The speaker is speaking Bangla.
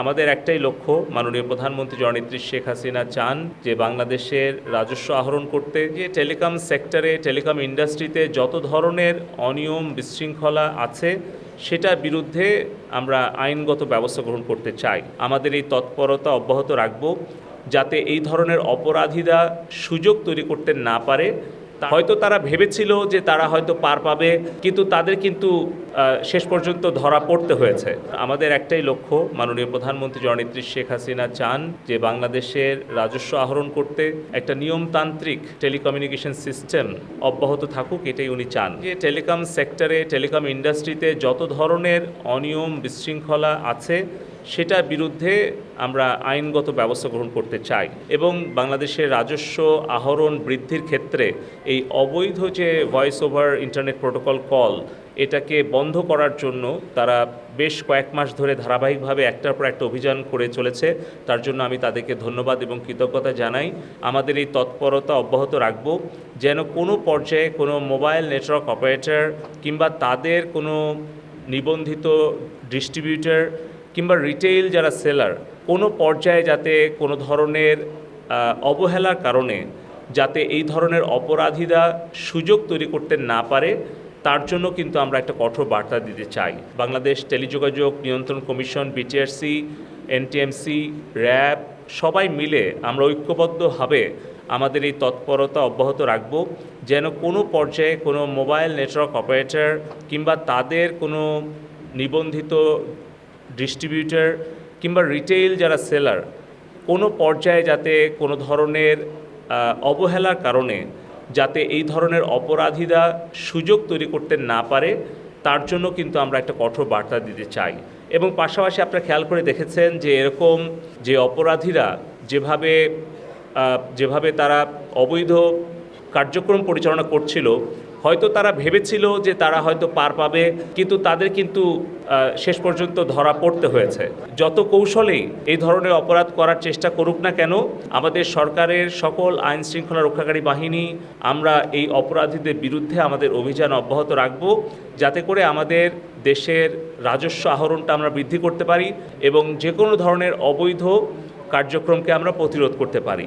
আমাদের একটাই লক্ষ্য, মাননীয় প্রধানমন্ত্রী জননেত্রী শেখ হাসিনা চান যে বাংলাদেশের রাজস্ব আহরণ করতে, যে টেলিকম সেক্টরে, টেলিকম ইন্ডাস্ট্রিতে যত ধরনের অনিয়ম বিশৃঙ্খলা আছে, সেটার বিরুদ্ধে আমরা আইনগত ব্যবস্থা গ্রহণ করতে চাই। আমাদের এই তৎপরতা অব্যাহত রাখব, যাতে এই ধরনের অপরাধীরা সুযোগ তৈরি করতে না পারে হয়তো তারা ভেবেছিল যে তারা হয়তো পার পাবে, কিন্তু তাদের কিন্তু শেষ পর্যন্ত ধরা পড়তে হয়েছে। আমাদের একটাই লক্ষ্য, মাননীয় প্রধানমন্ত্রী জননেত্রী শেখ হাসিনা চান যে বাংলাদেশের রাজস্ব আহরণ করতে একটা নিয়মতান্ত্রিক টেলিকমিউনিকেশন সিস্টেম অব্যাহত থাকুক, এটাই উনি চান। যে টেলিকম সেক্টরে, টেলিকম ইন্ডাস্ট্রিতে যত ধরনের অনিয়ম বিশৃঙ্খলা আছে, সেটার বিরুদ্ধে আমরা আইনগত ব্যবস্থা গ্রহণ করতে চাই। এবং বাংলাদেশের রাজস্ব আহরণ বৃদ্ধির ক্ষেত্রে এই অবৈধ যে voice over internet protocol call এটাকে বন্ধ করার জন্য তারা বেশ কয়েক মাস ধরে ধারাবাহিকভাবে একটার পর একটা অভিযান করে চলেছে। তার জন্য আমি তাদেরকে ধন্যবাদ এবং কৃতজ্ঞতা জানাই। আমাদের এই তৎপরতা অব্যাহত রাখব। যেন কোনো পর্যায়ে কোনো মোবাইল নেটওয়ার্ক অপারেটর কিংবা তাদের কোনো নিবন্ধিত ডিস্ট্রিবিউটর কিংবা রিটেইল যারা সেলার কোনো পর্যায়ে যাতে কোনো ধরনের অবহেলার কারণে যাতে এই ধরনের অপরাধীরা সুযোগ তৈরি করতে না পারে, তার জন্য কিন্তু আমরা একটা কঠোর বার্তা দিতে চাই। বাংলাদেশ টেলিযোগাযোগ নিয়ন্ত্রণ কমিশন বিটিআরসি এনটিএমসি র্যাব সবাই মিলে আমরা ঐক্যবদ্ধভাবে আমাদের এই তৎপরতা অব্যাহত রাখব, যেন কোনো পর্যায়ে কোনো মোবাইল নেটওয়ার্ক অপারেটর কিংবা তাদের কোনো নিবন্ধিত ডিস্ট্রিবিউটর কিংবা রিটেইল যারা সেলার, কোনো পর্যায়ে যাতে কোনো ধরনের অবহেলার কারণে যাতে এই ধরনের অপরাধীরা সুযোগ তৈরি করতে না পারে, তার জন্য কিন্তু আমরা একটা কঠোর বার্তা দিতে চাই। এবং পাশাপাশি আপনারা খেয়াল করে দেখেছেন যে এরকম যে অপরাধীরা যেভাবে যেভাবে তারা অবৈধ কার্যক্রম পরিচালনা করছিল হয়তো তারা ভেবেছিল যে তারা হয়তো পার পাবে, কিন্তু তাদের কিন্তু শেষ পর্যন্ত ধরা পড়তে হয়েছে। যত কৌশলেই এই ধরনের অপরাধ করার চেষ্টা করুক না কেন, আমাদের সরকারের সকল আইন শৃঙ্খলা রক্ষাকারী বাহিনী, আমরা এই অপরাধীদের বিরুদ্ধে আমাদের অভিযান অব্যাহত রাখব, যাতে করে আমাদের দেশের রাজস্ব আহরণটা আমরা বৃদ্ধি করতে পারি এবং যে কোনো ধরনের অবৈধ কার্যক্রমকে আমরা প্রতিরোধ করতে পারি।